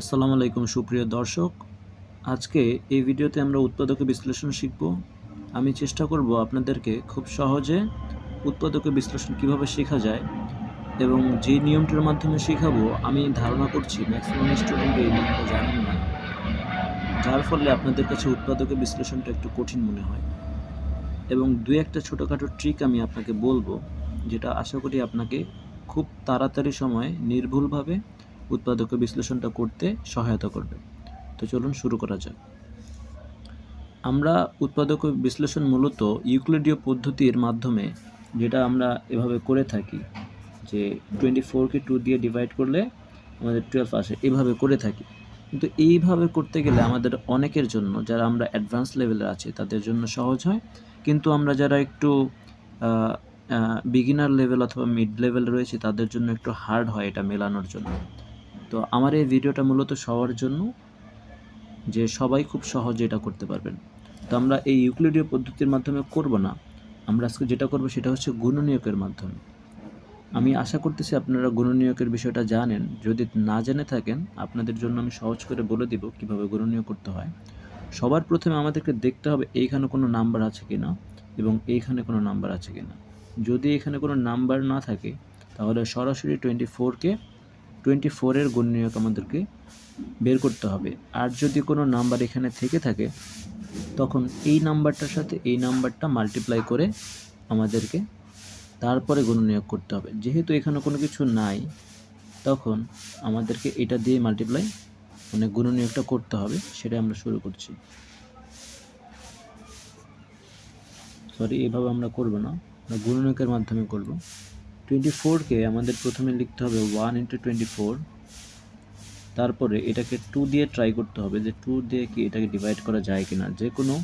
আসসালামু আলাইকুম, সুপ্রিয় দর্শক। আজকে এই ভিডিওতে আমরা উৎপাদকের বিশ্লেষণ শিখব। আমি চেষ্টা করব আপনাদেরকে খুব সহজে উৎপাদকের বিশ্লেষণ কীভাবে শেখা যায় এবং যে নিয়মটির মাধ্যমে শেখাবো, আমি ধারণা করছি ম্যাক্সিমাম স্টুডেন্ট এই নিয়মটা জানেন না। যার ফলে আপনাদের কাছে উৎপাদকের বিশ্লেষণটা একটু কঠিন মনে হয়। এবং দু একটা ছোটোখাটো ট্রিক আমি আপনাকে বলব, যেটা আশা করি আপনাকে খুব তাড়াতাড়ি সময়ে নির্ভুলভাবে উৎপাদকের বিশ্লেষণটা করতে সহায়তা করবে। তো চলুন শুরু করা যাক। আমরা উৎপাদক বিশ্লেষণ মূলত ইউক্লিডীয় পদ্ধতির মাধ্যমে যেটা আমরা এভাবে করে থাকি, যে টোয়েন্টি ফোরকে টু দিয়ে ডিভাইড করলে আমাদের টুয়েলভ আসে, এভাবে করে থাকি। কিন্তু এইভাবে করতে গেলে আমাদের অনেকের জন্য, যারা আমরা অ্যাডভান্স লেভেলে আছি, তাদের জন্য সহজ হয়। কিন্তু আমরা যারা একটু বিগিনার লেভেল অথবা মিড লেভেল রয়েছে, তাদের জন্য একটু হার্ড হয় এটা মেলানোর জন্য। তো আমার এই ভিডিওটা মূলত সবার জন্য যে সবাই খুব সহজে এটা করতে পারবেন। তো আমরা এই ইউক্লিডীয় পদ্ধতির মাধ্যমে করব না। আমরা আজকে যেটা করব সেটা হচ্ছে গুণনীয়কের মাধ্যমে। আমি আশা করতেছি আপনারা গুণনীয়কের বিষয়টা জানেন। যদি না জেনে থাকেন, আপনাদের জন্য আমি সহজ করে বলে দিব কীভাবে গুণনীয় করতে হয়। সবার প্রথমে আমাদেরকে দেখতে হবে এইখানে কোনো নাম্বার আছে কি না এবং এইখানে কোনো নাম্বার আছে কি না যদি এখানে কোনো নাম্বার না থাকে, তাহলে সরাসরি টোয়েন্টি ফোরকে টোয়েন্টি ফোরের গুণনীয়ক আমাদেরকে বের করতে হবে। আর যদি কোনো নাম্বার এখানে থেকে থাকে, তখন এই নাম্বারটার সাথে এই নাম্বারটা মাল্টিপ্লাই করে আমাদেরকে তারপরে গুণনীয়ক করতে হবে। যেহেতু এখানে কোনো কিছু নাই, তখন আমাদেরকে এটা দিয়ে মাল্টিপ্লাই মানে গুণনীয়কটা করতে হবে সেটা আমরা শুরু করছি। সরি এভাবে আমরা করব না। আমরা গুণনীয়কের মাধ্যমে করব। টোয়েন্টি ফোরকে আমাদের প্রথমে লিখতে হবে ওয়ান ইন্টু টোয়েন্টি ফোর। তারপরে এটাকে টু দিয়ে ট্রাই করতে হবে যে টু দিয়ে কি এটাকে ডিভাইড করা যায় কি না যে কোনো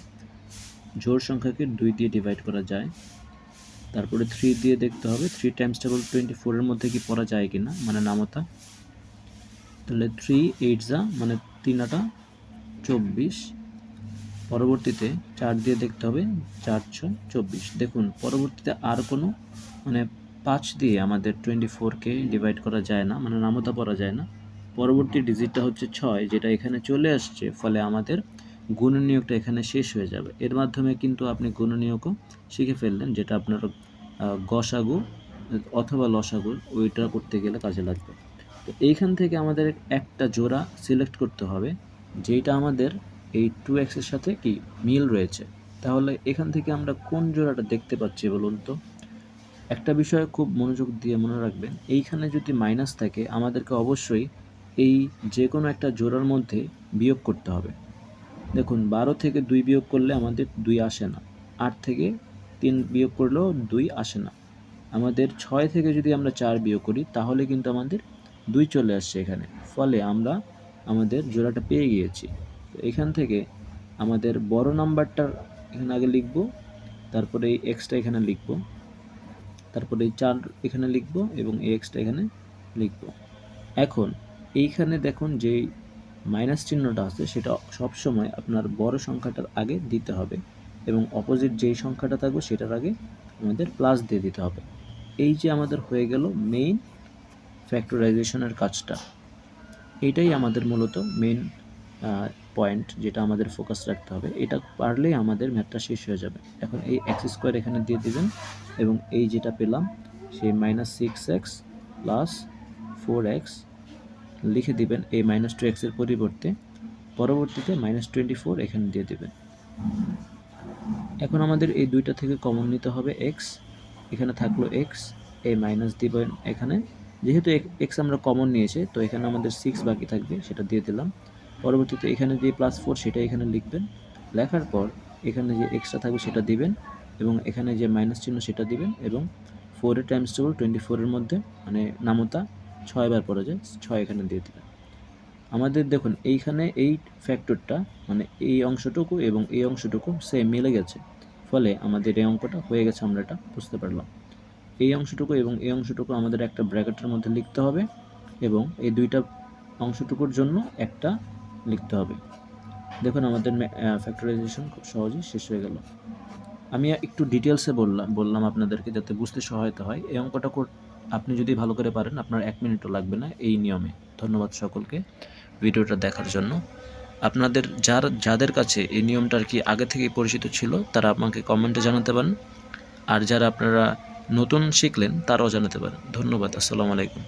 জোর সংখ্যাকে দুই দিয়ে ডিভাইড করা যায়। তারপরে থ্রি দিয়ে দেখতে হবে থ্রি টাইমস টেবল টোয়েন্টি ফোরের মধ্যে কি পড়া যায় কি না মানে নামতা। তাহলে থ্রি এইট যা মানে তিন আটা চব্বিশ। পরবর্তীতে চার দিয়ে দেখতে হবে, চার ছয় চব্বিশ। দেখুন, পরবর্তীতে আর কোনো মানে পাঁচ দিয়ে আমাদের টোয়েন্টি ফোরকে ডিভাইড করা যায় না মানে নামতা পড়া যায় না। পরবর্তী ডিজিটটা হচ্ছে ছয়, যেটা এখানে চলে আসছে, ফলে আমাদের গুণনীয়কটা এখানে শেষ হয়ে যাবে। এর মাধ্যমে কিন্তু আপনি গুণনীয়কও শিখে ফেললেন, যেটা আপনার গসাগু অথবা লসাগু, ওইটা করতে গেলে কাজে লাগবে। তো এইখান থেকে আমাদের একটা জোড়া সিলেক্ট করতে হবে যেটা আমাদের এই টু এক্সের সাথে কি মিল রয়েছে। তাহলে এখান থেকে আমরা কোন জোড়াটা দেখতে পাচ্ছি বলুন তো? একটা বিষয় খুব মনোযোগ দিয়ে মনে রাখবেন, এইখানে যদি মাইনাস থাকে, আমাদেরকে অবশ্যই এই যে কোনো একটা জোড়ার মধ্যে বিয়োগ করতে হবে। দেখুন, বারো থেকে দুই বিয়োগ করলে আমাদের দুই আসে না। আট থেকে তিন বিয়োগ করলেও দুই আসে না। আমাদের ছয় থেকে যদি আমরা চার বিয়োগ করি, তাহলে কিন্তু আমাদের দুই চলে আসছে এখানে। ফলে আমরা আমাদের জোড়াটা পেয়ে গিয়েছি। তো এখান থেকে আমাদের বড় নাম্বারটার এখানে আগে লিখব, তারপরে এই এক্সটা এখানে লিখব। তারপরে এই চার এখানে লিখব এবং এই এক্সটা এখানে লিখব। এখন এইখানে দেখুন যে মাইনাস চিহ্নটা আছে, সেটা সবসময় আপনার বড় সংখ্যাটার আগে দিতে হবে এবং অপোজিট যেই সংখ্যাটা থাকবে সেটার আগে আমাদের প্লাস দিয়ে দিতে হবে। এই যে আমাদের হয়ে গেল মেইন ফ্যাক্টরাইজেশনের কাজটা এইটাই আমাদের মূলত মেইন পয়েন্ট যেটা আমাদের ফোকাস রাখতে হবে, এটা পারলেই আমাদের ম্যাথটা শেষ হয়ে যাবে। এখন এই এক্স স্কোয়ার এখানে দিয়ে দিবেন, এবং এই যেটা পেলাম, সেই minus six x plus four x লিখে দিবেন এই মাইনাস টু এক্সের পরিবর্তে। পরবর্তীতে মাইনাস টোয়েন্টি ফোর এখানে দিয়ে দেবেন। এখন আমাদের এই দুইটা থেকে কমন নিতে হবে এক্স এখানে থাকল এক্স এই মাইনাস দিবেন এখানে। যেহেতু এক্স আমরা কমন নিয়েছে, তো এখানে আমাদের সিক্স বাকি থাকবে, সেটা দিয়ে দিলাম। পরবর্তীতে এখানে যে প্লাস ফোর সেটা এখানে লিখবেন। লেখার পর এখানে যে এক্সট্রা থাকবে সেটা দিবেন এবং এখানে যে মাইনাস চিহ্ন সেটা দিবেন এবং ফোরের টাইমস টেবল টোয়েন্টি ফোরের মধ্যে মানে নামতা ছয়বার পড়া যায়, ছয় এখানে দিয়ে দেবেন। আমাদের দেখুন, এইখানে এই ফ্যাক্টরটা মানে এই অংশটুকু এবং এই অংশটুকু সেম মিলে গেছে। ফলে আমাদের এই অঙ্কটা হয়ে গেছে আমরা এটা বুঝতে পারলাম। এই অংশটুকু এবং এই অংশটুকু আমাদের একটা ব্র্যাকেটের মধ্যে লিখতে হবে এবং এই দুইটা অংশটুকুর জন্য একটা লিখতে হবে। দেখুন, আমাদের ফ্যাক্টরাইজেশন খুব সহজেই শেষ হয়ে গেল। আমি একটু ডিটেলসে বললাম বললাম আপনাদেরকে যাতে বুঝতে সহায়তা হয়। এই অঙ্কটা আপনি যদি ভালো করে পারেন, আপনার এক মিনিটও লাগবে না এই নিয়মে। ধন্যবাদ সকলকে ভিডিওটা দেখার জন্য। আপনাদের যার যাদের কাছে এই নিয়মটা আর কি আগে থেকেই পরিচিত ছিল, তারা আমাকে কমেন্টে জানাতে পারেন। আর যারা আপনারা নতুন শিখলেন, তারাও জানাতে পারেন। ধন্যবাদ, আসসালামু আলাইকুম।